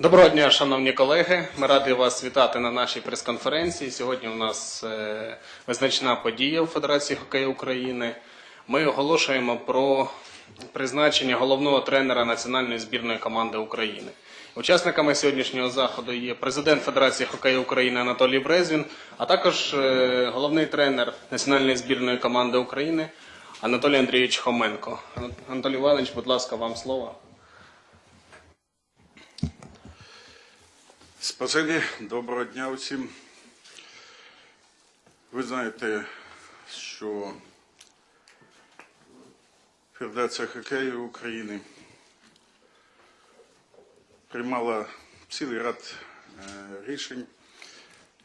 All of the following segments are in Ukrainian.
Доброго дня, шановні колеги. Ми раді вас вітати на нашій прес-конференції. Сьогодні у нас е, визначна подія у Федерації хокею України. Ми оголошуємо про призначення головного тренера національної збірної команди України. Учасниками сьогоднішнього заходу є президент Федерації хокею України Анатолій Брезвін, а також е, головний тренер національної збірної команди України Анатолій Андрійович Хоменко. Анатолій Іванович, будь ласка, вам слово. Спасибі, доброго дня усім. Ви знаєте, що Федерація хокею України приймала цілий ряд е, рішень,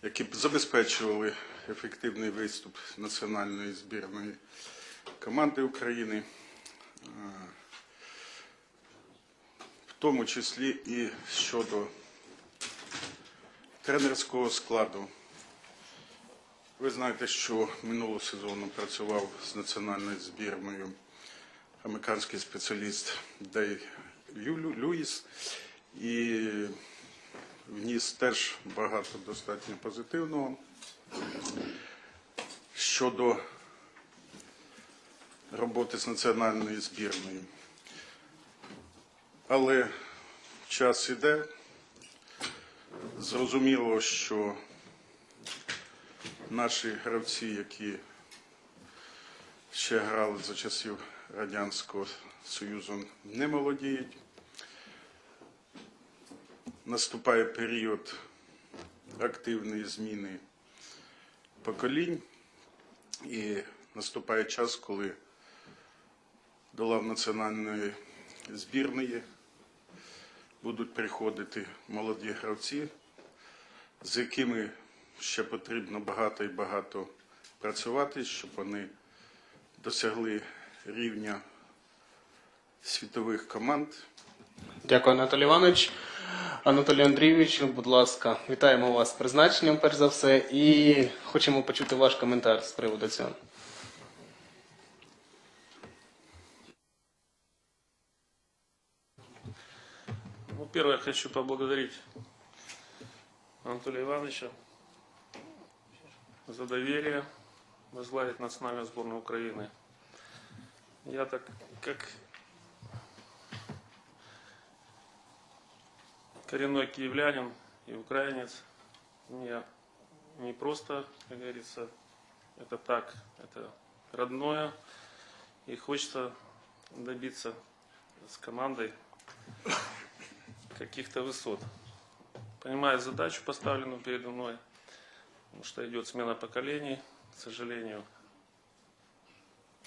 які б забезпечували ефективний виступ національної збірної команди України, е, в тому числі і щодо тренерського складу. Ви знаєте, що минулого сезону працював з національною збірною американський спеціаліст Дей Лю- Льюіс і вніс теж багато достатньо позитивного щодо роботи з національною збірною. Але час іде. Зрозуміло, що наші гравці, які ще грали за часів Радянського Союзу, не молодіють. Наступає період активної зміни поколінь, і наступає час, коли до лав національної збірної будуть приходити молоді гравці, з якими ще потрібно багато і багато працювати, щоб вони досягли рівня світових команд. Дякую, Анатолій Іванович. Анатолій Андрійович, будь ласка, вітаємо вас з призначенням, перш за все, і хочемо почути ваш коментар з приводу цього. Ну, первое, я хочу поблагодарить Анатолия Ивановича за доверие возглавить национальную сборную Украины. Я так, как коренной киевлянин и украинец, мне не просто, как говорится, это так, это родное, и хочется добиться с командой каких-то высот. Понимаю задачу, поставленную передо мной, потому что идет смена поколений, к сожалению.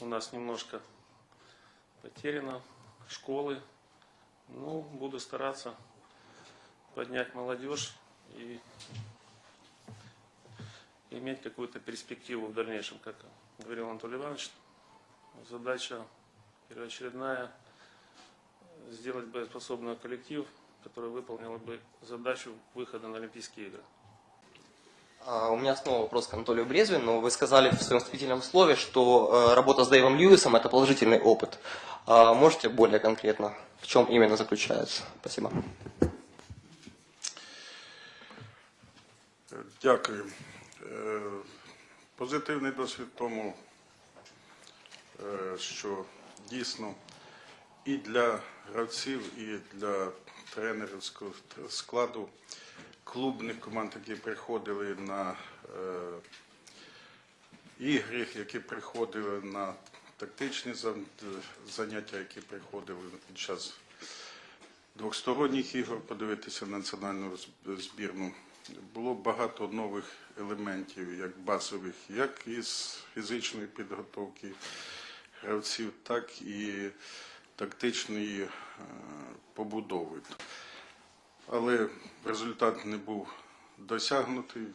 У нас немножко потеряно школы. Ну, буду стараться поднять молодежь и иметь какую-то перспективу в дальнейшем, как говорил Анатолий Иванович. Задача первоочередная сделать боеспособный коллектив, который выполнил бы задачу выхода на Олимпийские игры. А, У меня снова вопрос к Анатолию Брезвину. Вы сказали в своем вступительном слове, что э, работа с Дэйвом Льюисом – это положительный опыт. А Можете более конкретно, в чем именно заключается? Спасибо. Дякую. Е, Позитивний досвід тому, що дійсно і для гравців, і для тренерського складу клубних команд, які приходили на е, ігри, які приходили на тактичні заняття, які приходили під час двосторонніх ігор, подивитися на національну збірну. Було багато нових елементів, як базових, як із фізичної підготовки гравців, так і тактичної е, побудови. Але результат не був досягнутий.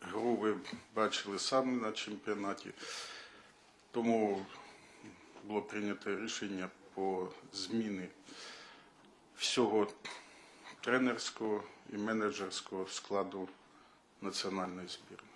Гру ви бачили самі на чемпіонаті. Тому було прийнято рішення по зміни всього тренерського і менеджерського складу національної збірної.